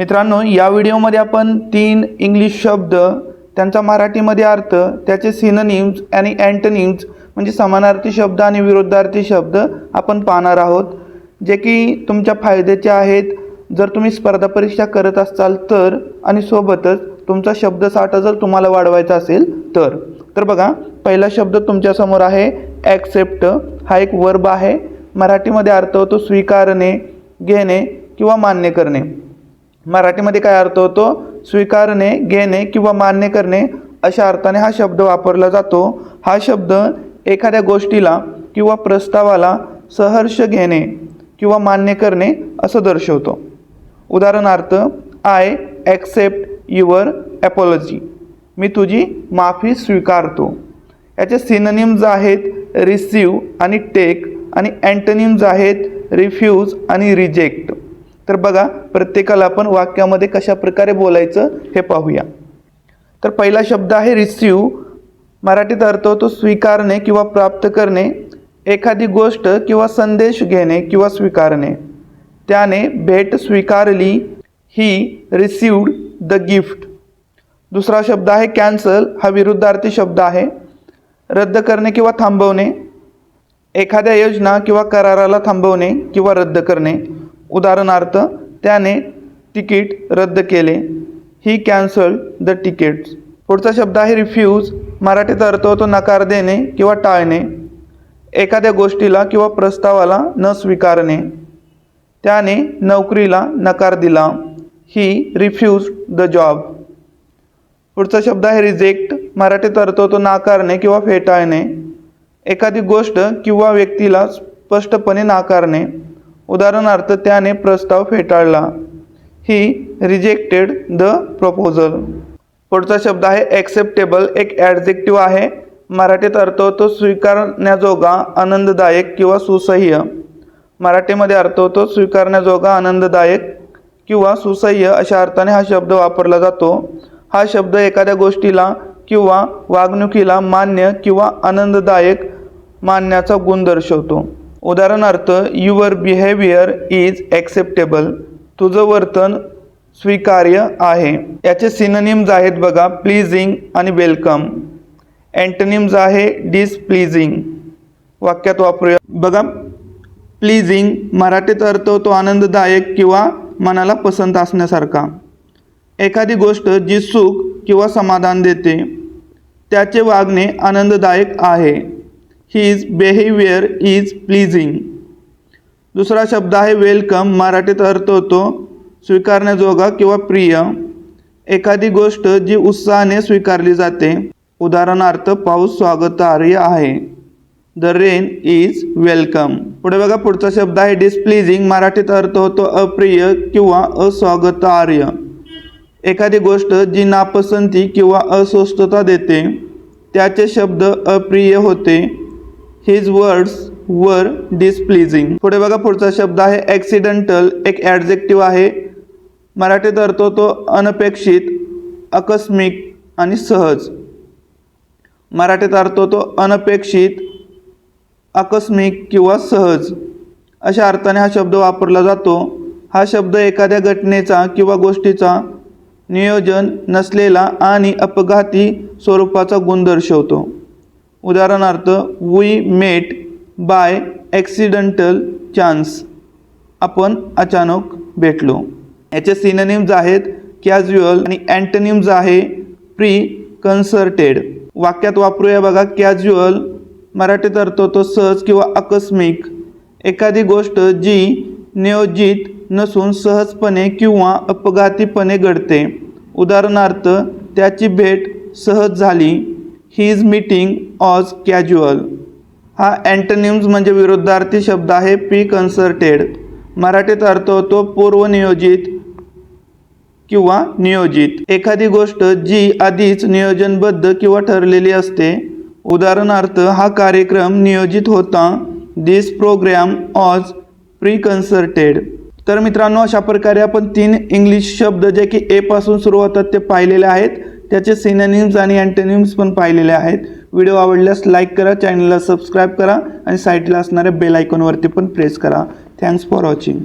मित्रांनो या व्हिडिओमध्ये आपण तीन इंग्लिश शब्द त्यांचा मराठीमध्ये अर्थ त्याचे सिननिम्स आणि अँटनिम्स म्हणजे समानार्थी शब्द आणि विरुद्धार्थी शब्द आपण पाहणार आहोत. जे की तुमच्या फायद्याचे आहेत. जर तुम्ही स्पर्धा परीक्षा करत असाल तर आणि सोबतच तुमचा शब्दसाठा जर तुम्हाला वाढवायचा असेल तर. तर बघा पहिला शब्द तुमच्यासमोर आहे ॲक्सेप्ट हा एक वर्ब आहे. मराठीमध्ये अर्थ होतो स्वीकारणे घेणे किंवा मान्य करणे. मराठीमध्ये काय अर्थ होतो? स्वीकारणे घेणे किंवा मान्य करणे अशा अर्थाने हा शब्द वापरला जातो. हा शब्द एखाद्या गोष्टीला किंवा प्रस्तावाला सहर्ष घेणे किंवा मान्य करणे असं दर्शवतो. उदाहरणार्थ आय ॲक्सेप्ट युअर ॲपॉलॉजी मी तुझी माफी स्वीकारतो. याचे सिनोनिम्स आहेत रिसीव आणि टेक आणि अँटनिम्स आहेत रिफ्यूज आणि रिजेक्ट तर बघा प्रत्येकाला आपण वाक्यामध्ये कशा प्रकारे बोलायचं हे पाहूया. तर पहिला शब्द आहे रिसिव मराठीत अर्थ होतो स्वीकारणे किंवा प्राप्त करणे. एखादी गोष्ट किंवा संदेश घेणे किंवा स्वीकारणे. त्याने भेट स्वीकारली ही रिसिव्ड द गिफ्ट दुसरा शब्द आहे कॅन्सल हा विरुद्धार्थी शब्द आहे. रद्द करणे किंवा थांबवणे. एखाद्या योजना किंवा कराराला थांबवणे किंवा रद्द करणे. उदाहरणार्थ त्याने तिकीट रद्द केले. ही कॅन्सल द तिकीट्स पुढचा शब्द आहे रिफ्यूज मराठीत अर्थ होतो नकार देणे किंवा टाळणे. एखाद्या गोष्टीला किंवा प्रस्तावाला न स्वीकारणे. त्याने नोकरीला नकार दिला. ही रिफ्यूज द जॉब पुढचा शब्द आहे रिजेक्ट मराठीत अर्थ होतो नाकारणे किंवा फेटाळणे. एखादी गोष्ट किंवा व्यक्तीला स्पष्टपणे नाकारणे. उदाहरणार्थ त्याने प्रस्ताव फेटाळला. ही रिजेक्टेड द प्रपोजल पुढचा शब्द आहे ॲक्सेप्टेबल एक ॲडजेक्टिव्ह आहे. मराठीत अर्थ होतो स्वीकारण्याजोगा आनंददायक किंवा सुसह्य. मराठीमध्ये अर्थ होतो स्वीकारण्याजोगा आनंददायक किंवा सुसह्य अशा अर्थाने हा शब्द वापरला जातो. हा शब्द एखाद्या गोष्टीला किंवा वागणुकीला मान्य किंवा आनंददायक मानण्याचा गुण दर्शवतो. उदाहरणार्थ युअर बिहेवियर इज ॲक्सेप्टेबल तुझं वर्तन स्वीकार्य आहे. याचे सिनोनिम्स आहेत बघा प्लीजिंग आणि वेलकम अँटनिम्स आहे डिसप्लीजिंग वाक्यात वापरूया. बघा प्लीजिंग मराठीत अर्थ होतो आनंददायक किंवा मनाला पसंत असण्यासारखा. एखादी गोष्ट जी सुख किंवा समाधान देते त्याचे वागणे आनंददायक आहे. हिज बिहेवियर इज प्लीजिंग दुसरा शब्द आहे वेलकम मराठीत अर्थ होतो स्वीकारण्याजोगा किंवा प्रिय. एखादी गोष्ट जी उत्साहाने स्वीकारली जाते उदाहरणार्थ पाऊस स्वागतार्ह आहे. द रेन इज वेलकम पुढे बघा पुढचा शब्द आहे डिसप्लीजिंग मराठीत अर्थ होतो अप्रिय किंवा अस्वागतार्य एखादी गोष्ट जी नापसंती किंवा अस्वस्थता देते त्याचे शब्द अप्रिय होते. हिज वर्ड्स वर डिसप्लीजिंग पुढे बघा पुढचा शब्द आहे ॲक्सिडेंटल एक ॲडजेक्टिव्ह आहे. मराठीत अर्थ होतो अनपेक्षित आकस्मिक आणि सहज. मराठीत अर्थ होतो अनपेक्षित आकस्मिक किंवा सहज. अशा अर्थाने हा शब्द वापरला जातो. हा शब्द एखाद्या घटनेचा किंवा गोष्टीचा नियोजन नसलेला आणि अपघाती स्वरूपाचा गुण दर्शवतो. उदाहरणार्थ we met by accidental chance आपण अचानक भेटलो. याचे सिनोनिम्स आहेत कॅज्युअल आणि अँटनिम्स आहे प्री कन्सर्टेड वाक्यात वापरूया बघा कॅज्युअल मराठीत अर्थ होतो सहज किंवा आकस्मिक. एखादी गोष्ट जी नियोजित नसून सहजपणे किंवा अपघातीपणे घडते. उदाहरणार्थ त्याची भेट सहज झाली. He is meeting as casual हा अँटनिम्स म्हणजे विरुद्धार्थी शब्द आहे पी कन्सर्टेड मराठीत अर्थ होतो पूर्वनियोजित किंवा नियोजित. एखादी गोष्ट जी आधीच नियोजनबद्ध किंवा ठरलेली असते. उदाहरणार्थ हा कार्यक्रम नियोजित होता दिस प्रोग्रॅम ऑज प्री कन्सर्टेड तर मित्रांनो अशा प्रकारे आपण तीन इंग्लिश शब्द जे की ए पासून सुरू होतात ते पाहिलेले आहेत. त्याचे सिनोनिम्स आणि अँटोनिम्स पण पाहिलेले आहेत. व्हिडिओ आवडल्यास लाईक करा चॅनलला सबस्क्राईब करा आणि साईटला असणाऱ्या बेल आयकॉनवरती पण प्रेस करा. Thanks for watching